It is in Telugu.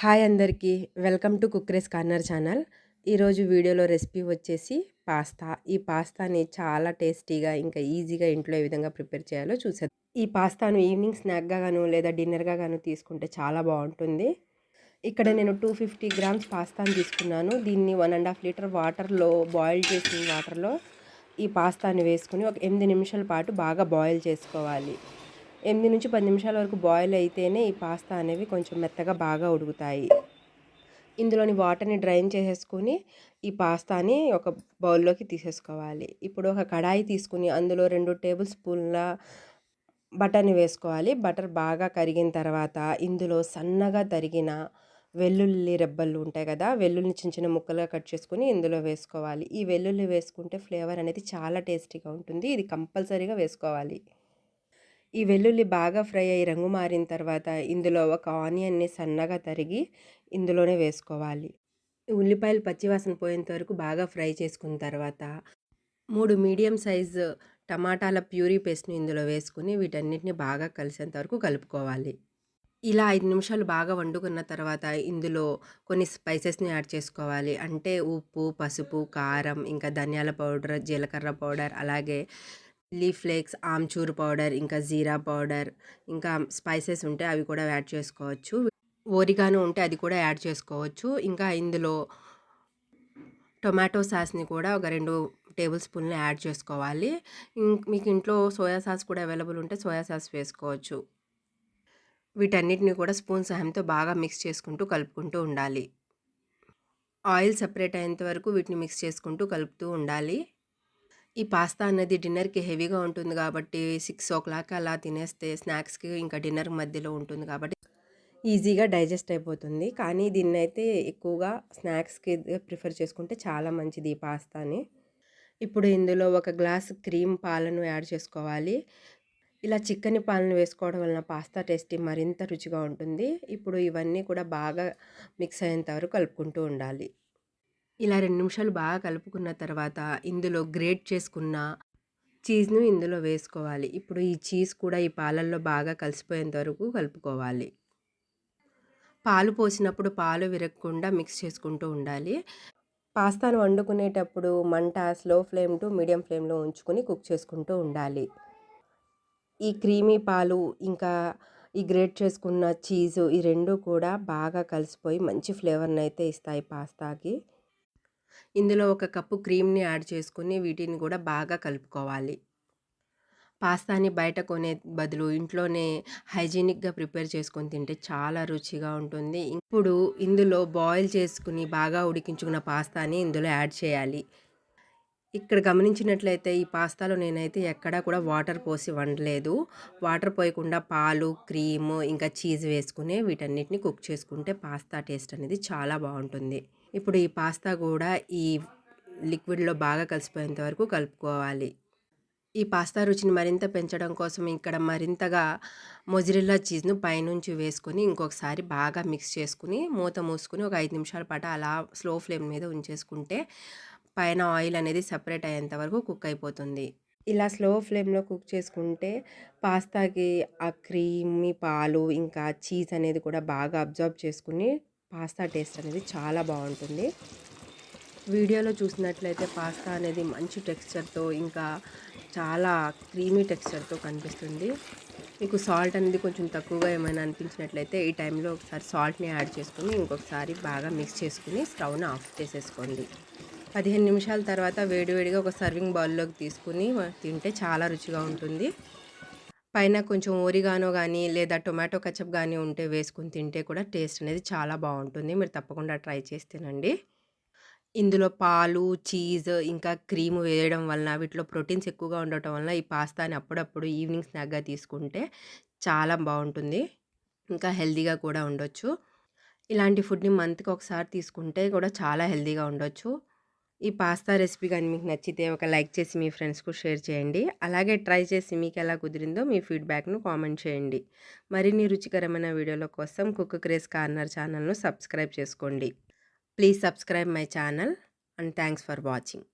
హాయ్ అందరికీ. Welcome to cook craze corner channel. ఈరోజు వీడియోలో రెసిపీ వచ్చేసి పాస్తా. ఈ పాస్తాని చాలా టేస్టీగా ఇంకా ఈజీగా ఇంట్లో ఏ విధంగా ప్రిపేర్ చేయాలో చూసేది ఈ పాస్తాను ఈవినింగ్ స్నాక్గా గాను లేదా డిన్నర్గా గాను తీసుకుంటే చాలా బాగుంటుంది. ఇక్కడ నేను టూ ఫిఫ్టీ గ్రామ్స్ పాస్తాను తీసుకున్నాను. దీన్ని వన్ అండ్ హాఫ్ లీటర్ వాటర్లో బాయిల్ చేసిన వాటర్లో ఈ పాస్తాని వేసుకుని ఒక ఎనిమిది నిమిషాల పాటు బాగా బాయిల్ చేసుకోవాలి. ఎనిమిది నుంచి పది నిమిషాల వరకు బాయిల్ అయితేనే ఈ పాస్తా అనేవి కొంచెం మెత్తగా బాగా ఉడుకుతాయి. ఇందులోని వాటర్ని డ్రైన్ చేసేసుకుని ఈ పాస్తాని ఒక బౌల్లోకి తీసేసుకోవాలి. ఇప్పుడు ఒక కడాయి తీసుకుని అందులో రెండు టేబుల్ స్పూన్ల బటర్ని వేసుకోవాలి. బటర్ బాగా కరిగిన తర్వాత ఇందులో సన్నగా తరిగిన వెల్లుల్లి రెబ్బలు ఉంటాయి కదా వెల్లుల్ని చిన్న చిన్న ముక్కలుగా కట్ చేసుకుని ఇందులో వేసుకోవాలి. ఈ వెల్లుల్లి వేసుకుంటే ఫ్లేవర్ అనేది చాలా టేస్టీగా ఉంటుంది. ఇది కంపల్సరీగా వేసుకోవాలి. ఈ వెల్లుల్లి బాగా ఫ్రై అయ్యి రంగు మారిన తర్వాత ఇందులో ఒక ఆనియన్ని సన్నగా తరిగి ఇందులోనే వేసుకోవాలి. ఉల్లిపాయలు పచ్చివాసన పోయేంత వరకు బాగా ఫ్రై చేసుకున్న తర్వాత మూడు మీడియం సైజు టమాటాల ప్యూరీ పేస్ట్ని ఇందులో వేసుకుని వీటన్నిటిని బాగా కలిసేంత వరకు కలుపుకోవాలి. ఇలా ఐదు నిమిషాలు బాగా వండుకున్న తర్వాత ఇందులో కొన్ని స్పైసెస్ని యాడ్ చేసుకోవాలి. అంటే ఉప్పు పసుపు కారం ఇంకా ధనియాల పౌడర్ జీలకర్ర పౌడర్ అలాగే చిల్లీ ఫ్లేక్స్ ఆమ్చూర్ పౌడర్ ఇంకా జీరా పౌడర్ ఇంకా స్పైసెస్ ఉంటే అవి కూడా యాడ్ చేసుకోవచ్చు. ఓరిగాను ఉంటే అది కూడా యాడ్ చేసుకోవచ్చు. ఇంకా ఇందులో టొమాటో సాస్ని కూడా ఒక రెండు టేబుల్ స్పూన్లు యాడ్ చేసుకోవాలి. మీకు ఇంట్లో సోయా సాస్ కూడా అవైలబుల్ ఉంటే సోయా సాస్ వేసుకోవచ్చు. వీటన్నిటిని కూడా స్పూన్ సహాయంతో బాగా మిక్స్ చేసుకుంటూ కలుపుకుంటూ ఉండాలి. ఆయిల్ సపరేట్ అయ్యేంత వరకు వీటిని మిక్స్ చేసుకుంటూ కలుపుతూ ఉండాలి. ఈ పాస్తా అనేది డిన్నర్‌కి హెవీగా ఉంటుంది కాబట్టి సిక్స్ ఓ క్లాక్ అలా తినేస్తే స్నాక్స్‌కి ఇంకా డిన్నర్ మధ్యలో ఉంటుంది కాబట్టి ఈజీగా డైజెస్ట్ అయిపోతుంది. కానీ దీన్నైతే ఎక్కువగా స్నాక్స్‌కి ప్రిఫర్ చేసుకుంటే చాలా మంచిది ఈ పాస్తాని. ఇప్పుడు ఇందులో ఒక గ్లాస్ క్రీమ్ పాలను యాడ్ చేసుకోవాలి. ఇలా చిక్కని పాలను వేసుకోవడం వలన పాస్తా టేస్టీ మరింత రుచిగా ఉంటుంది. ఇప్పుడు ఇవన్నీ కూడా బాగా మిక్స్ అయ్యేంత వరకు కలుపుకుంటూ ఉండాలి. ఇలా రెండు నిమిషాలు బాగా కలుపుకున్న తర్వాత ఇందులో గ్రేట్ చేసుకున్న చీజ్‌ను ఇందులో వేసుకోవాలి. ఇప్పుడు ఈ చీజ్ కూడా ఈ పాలల్లో బాగా కలిసిపోయేంత వరకు కలుపుకోవాలి. పాలు పోసినప్పుడు పాలు విరగకుండా మిక్స్ చేసుకుంటూ ఉండాలి. పాస్తాను వండుకునేటప్పుడు మంట స్లో ఫ్లేమ్ టు మీడియం ఫ్లేమ్‌లో ఉంచుకొని కుక్ చేసుకుంటూ ఉండాలి. ఈ క్రీమీ పాలు ఇంకా ఈ గ్రేట్ చేసుకున్న చీజు ఈ రెండు కూడా బాగా కలిసిపోయి మంచి ఫ్లేవర్‌ని అయితే ఇస్తాయి పాస్తాకి. ఇందులో ఒక కప్పు క్రీమ్‌ని యాడ్ చేసుకొని వీటిని కూడా బాగా కలుపుకోవాలి. పాస్తాని బయట కొనే బదులు ఇంట్లోనే హైజీనిక్‌గా ప్రిపేర్ చేసుకొని తింటే చాలా రుచిగా ఉంటుంది. ఇప్పుడు ఇందులో బాయిల్ చేసుకుని బాగా ఉడికించుకున్న పాస్తాని ఇందులో యాడ్ చేయాలి. ఇక్కడ గమనించినట్లయితే ఈ పాస్తాలో నేనైతే ఎక్కడా కూడా వాటర్ పోసి వండలేదు. వాటర్ పోయకుండా పాలు, క్రీము ఇంకా చీజ్ వేసుకుని వీటన్నిటిని కుక్ చేసుకుంటే పాస్తా టేస్ట్ అనేది చాలా బాగుంటుంది. ఇప్పుడు ఈ పాస్తా కూడా ఈ లిక్విడ్లో బాగా కలిసిపోయేంత వరకు కలుపుకోవాలి. ఈ పాస్తా రుచిని మరింత పెంచడం కోసం ఇక్కడ మరింతగా మొజిరిల్లా చీజ్ను పైనుంచి వేసుకొని ఇంకొకసారి బాగా మిక్స్ చేసుకుని మూత మూసుకుని ఒక ఐదు నిమిషాల పాటు అలా స్లో ఫ్లేమ్ మీద ఉంచేసుకుంటే పైన ఆయిల్ అనేది సపరేట్ అయ్యేంత వరకు కుక్ అయిపోతుంది. ఇలా స్లో ఫ్లేమ్లో కుక్ చేసుకుంటే పాస్తాకి ఆ క్రీమీ పాలు ఇంకా చీజ్ అనేది కూడా బాగా అబ్జర్వ్ చేసుకుని పాస్తా టేస్ట్ అనేది చాలా బాగుంటుంది. వీడియోలో చూసినట్లయితే పాస్తా అనేది మంచి టెక్స్చర్తో ఇంకా చాలా క్రీమీ టెక్స్చర్తో కనిపిస్తుంది. మీకు సాల్ట్ అనేది కొంచెం తక్కువగా ఏమైనా అనిపించినట్లయితే ఈ టైంలో ఒకసారి సాల్ట్ని యాడ్ చేసుకుని ఇంకొకసారి బాగా మిక్స్ చేసుకుని స్టవ్ని ఆఫ్ చేసేసుకోండి. పదిహేను నిమిషాల తర్వాత వేడివేడిగా ఒక సర్వింగ్ బౌల్లోకి తీసుకుని తింటే చాలా రుచిగా ఉంటుంది. పైన కొంచెం ఓరిగానో కానీ లేదా టొమాటో కచప్ కానీ ఉంటే వేసుకుని తింటే కూడా టేస్ట్ అనేది చాలా బాగుంటుంది. మీరు తప్పకుండా ట్రై చేసి తినండి. ఇందులో పాలు చీజ్ ఇంకా క్రీమ్ వేయడం వలన వీటిలో ప్రోటీన్స్ ఎక్కువగా ఉండటం వలన ఈ పాస్తాని అప్పుడప్పుడు ఈవినింగ్ స్నాక్గా తీసుకుంటే చాలా బాగుంటుంది. ఇంకా హెల్తీగా కూడా ఉండొచ్చు. ఇలాంటి ఫుడ్ని మంత్కి ఒకసారి తీసుకుంటే కూడా చాలా హెల్తీగా ఉండొచ్చు. ఈ పాస్తా రెసిపీ కానీ మీకు నచ్చితే ఒక లైక్ చేసి మీ ఫ్రెండ్స్కు షేర్ చేయండి. అలాగే ట్రై చేసి మీకు ఎలా కుదిరిందో మీ ఫీడ్బ్యాక్ను కామెంట్ చేయండి. మరిన్ని రుచికరమైన వీడియోల కోసం కుక్ క్రేజ్ కార్నర్ ఛానల్ను సబ్స్క్రైబ్ చేసుకోండి. Please subscribe my channel and thanks for watching.